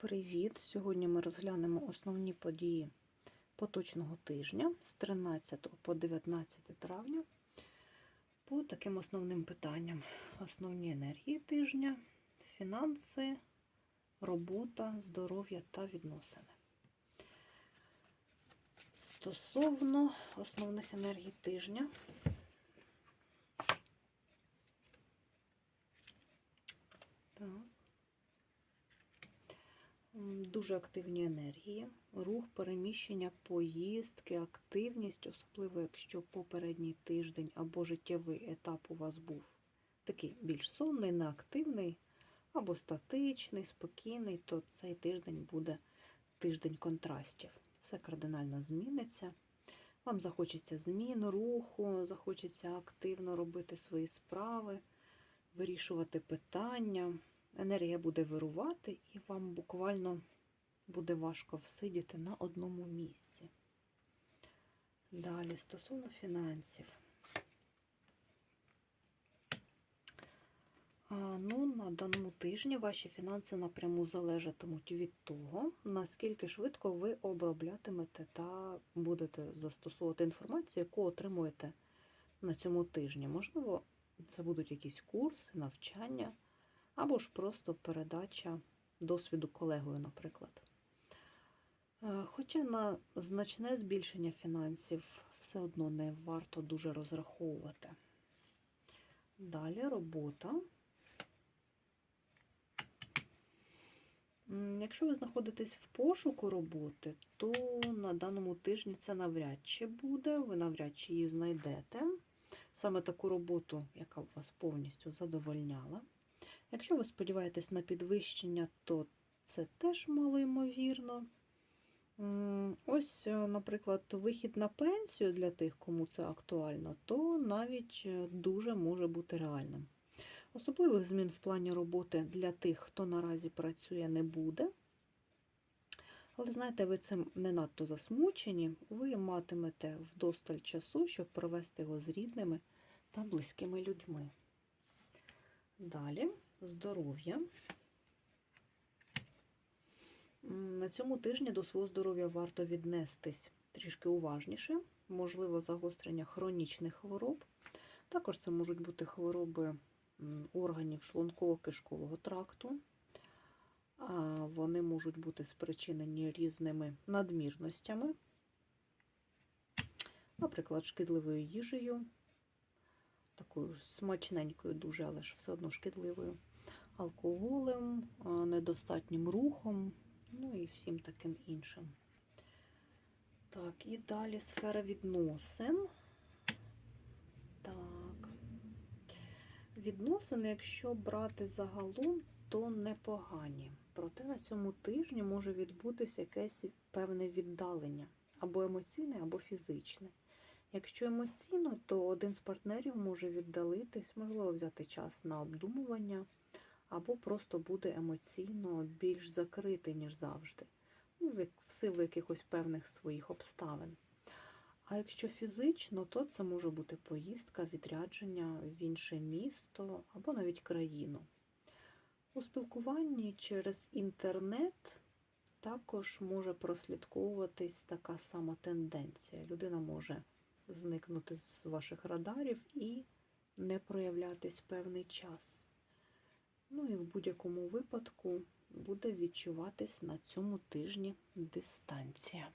Привіт! Сьогодні ми розглянемо основні події поточного тижня з 13 по 19 травня по таким основним питанням: основні енергії тижня, фінанси, робота, здоров'я та відносини. Стосовно основних енергій тижня. Так. М, Дуже активні енергії, рух, переміщення, поїздки, активність, особливо якщо попередній тиждень або життєвий етап у вас був такий більш сонний, неактивний, або статичний, спокійний, то цей тиждень буде тиждень контрастів. Все кардинально зміниться. Вам захочеться змін, руху, захочеться активно робити свої справи, вирішувати питання енергія буде вирувати, і вам буквально буде важко всидіти на одному місці. Далі, стосовно фінансів. Ну, на даному тижні ваші фінанси напряму залежатимуть від того, наскільки швидко ви оброблятимете та будете застосовувати інформацію, яку отримуєте на цьому тижні. Можливо, це будуть якісь курси, навчання або ж просто передача досвіду колегою, наприклад. Е, Хоча на значне збільшення фінансів все одно не варто дуже розраховувати. Далі робота. Якщо ви знаходитесь в пошуку роботи, то на даному тижні це навряд чи буде, ви навряд чи її знайдете. Саме таку роботу, яка б вас повністю задовольняла. Якщо ви сподіваєтесь на підвищення, то це теж мало ймовірно. Ось, е, наприклад, вихід на пенсію для тих, кому це актуально, то навіть е, дуже може бути реальним. Особливих змін в плані роботи для тих, хто наразі працює, не буде. Але знаєте, ви цим не надто засмучені, ви матимете вдосталь часу, щоб провести його з рідними та близькими людьми. Далі здоров'я. На цьому тижні до свого здоров'я варто віднестись трішки уважніше, можливо, загострення хронічних хвороб. Також це можуть бути хвороби органів шлунково-кишкового тракту. Вони можуть бути спричинені різними надмірностями, наприклад, шкідливою їжею, такою смачненькою дуже, але ж все одно шкідливою, алкоголем, недостатнім рухом, ну і всім таким іншим. Так, і далі сфера відносин. Так. Відносини, якщо брати загалом, то непогані. Проте на цьому тижні може відбутися якесь певне віддалення, або емоційне, або фізичне. Якщо емоційно, то один з партнерів може віддалитись, можливо, взяти час на обдумування, або просто буде емоційно більш закритий, ніж завжди, ну, в силу якихось певних своїх обставин. А якщо фізично, то це може бути поїздка, відрядження в інше місто або навіть країну. У спілкуванні через інтернет також може прослідковуватись така сама тенденція. Людина може зникнути з ваших радарів і не проявлятись певний час. Ну і в будь-якому випадку буде відчуватись на цьому тижні дистанція.